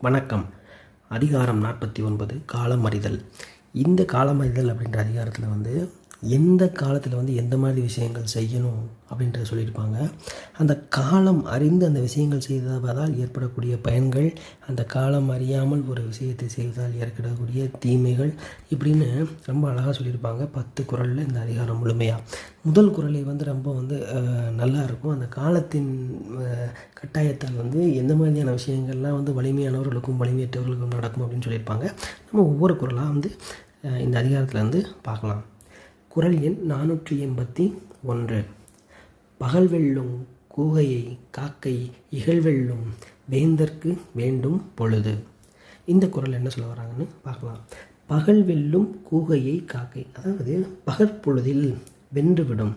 வணக்கம். அதிகாரம் நாற்பத்தி ஒன்பது காலம் அறிதல் இந்த காலம் அறிதல் அப்படின்ற அதிகாரத்தில் வந்து எந்த காலத்தில் வந்து எந்த மாதிரி விஷயங்கள் செய்யணும் அப்படின்றத சொல்லியிருப்பாங்க. அந்த காலம் அறிந்து அந்த விஷயங்கள் செய்ததால் ஏற்படக்கூடிய பயன்கள் அந்த காலம் அறியாமல் ஒரு விஷயத்தை செய்வதால் ஏற்படக்கூடிய தீமைகள் இப்படின்னு ரொம்ப அழகாக சொல்லியிருப்பாங்க. பத்து குறளில் இந்த அதிகாரம் முழுமையாக முதல் குறளை வந்து ரொம்ப வந்து நல்லா இருக்கும். அந்த காலத்தின் கட்டாயத்தால் வந்து எந்த மாதிரியான விஷயங்கள்லாம் வந்து வலிமையானவர்களுக்கும் வலிமையற்றவர்களுக்கும் நடக்கும் அப்படின்னு சொல்லியிருப்பாங்க. நம்ம ஒவ்வொரு குரலாக வந்து இந்த அதிகாரத்தில் வந்து பார்க்கலாம். குறள் எண் நானூற்றி எண்பத்தி ஒன்று. பகல் வெல்லும் கூகையை காக்கை இகழ்வெல்லும் வேந்தற்கு வேண்டும் பொழுது. இந்த குரல் என்ன சொல்ல வராங்கன்னு பார்க்கலாம். பகல் வெல்லும் கூகையை காக்கை அதாவது பகற்பொழுதில் வென்றுவிடும்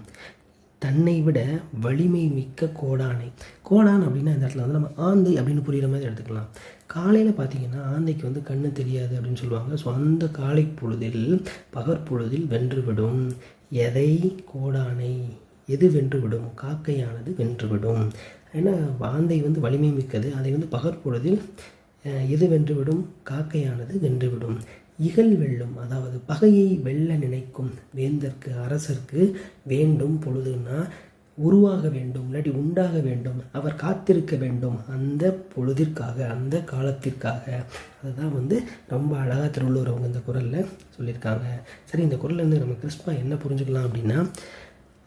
தன்னை விட வலிமை மிக்க கோடானை. கோடான் அப்படின்னா இந்த இடத்துல வந்து நம்ம ஆந்தை அப்படின்னு புரிகிற மாதிரி எடுத்துக்கலாம். காலையில் பார்த்தீங்கன்னா ஆந்தைக்கு வந்து கண்ணு தெரியாது அப்படின்னு சொல்லுவாங்க. ஸோ அந்த காலை பொழுதில் பகற்பொழுதில் வென்றுவிடும். எதை? கோடானை. எது வென்றுவிடும்? காக்கையானது வென்றுவிடும். ஏன்னா ஆந்தை வந்து வலிமை மிக்கது. அதை வந்து பகற்பொழுதில் எது வென்றுவிடும்? காக்கையானது வென்றுவிடும். இகல் வெல்லும் அதாவது பகையை வெல்ல நினைக்கும் வேந்தற்கு அரசருக்கு வேண்டும் பொழுதுன்னா உருவாக வேண்டும் இல்லாட்டி உண்டாக வேண்டும் அவர் காத்திருக்க வேண்டும் அந்த பொழுதிற்காக அந்த காலத்திற்காக. அதுதான் வந்து ரொம்ப அழகாக திருவள்ளுவர் அவங்க இந்த குரலில் சொல்லியிருக்காங்க. சரி இந்த குரல்ல நம்ம கிறிஸ்பா என்ன புரிஞ்சுக்கலாம் அப்படின்னா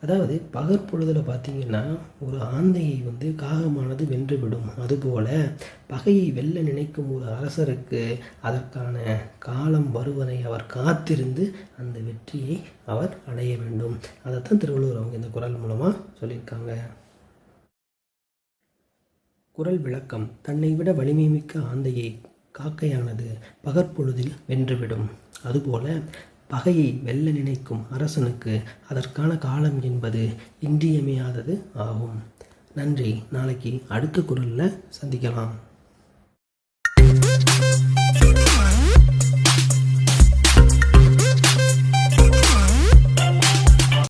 அதாவது பகற்பொழுதில் பார்த்தீங்கன்னா ஒரு ஆந்தையை வந்து காகமானது வென்றுவிடும். அதுபோல பகையை வெல்ல நினைக்கும் ஒரு அரசருக்கு அதற்கான காலம் வருவதை அவர் காத்திருந்து அந்த வெற்றியை அவர் அடைய வேண்டும். அதைத்தான் திருவள்ளுவர் அவங்க இந்த குரல் மூலமாக சொல்லியிருக்காங்க. குரல் விளக்கம். தன்னை விட வலிமை மிக்க ஆந்தையை காக்கையானது பகற்பொழுதில் வென்றுவிடும். அதுபோல பகையை வெல்ல நினைக்கும் அரசனுக்கு அதற்கான காலம் என்பது இன்றியமையாதது ஆகும். நன்றி. நாளைக்கு அடுத்த குரலில் சந்திக்கலாம்.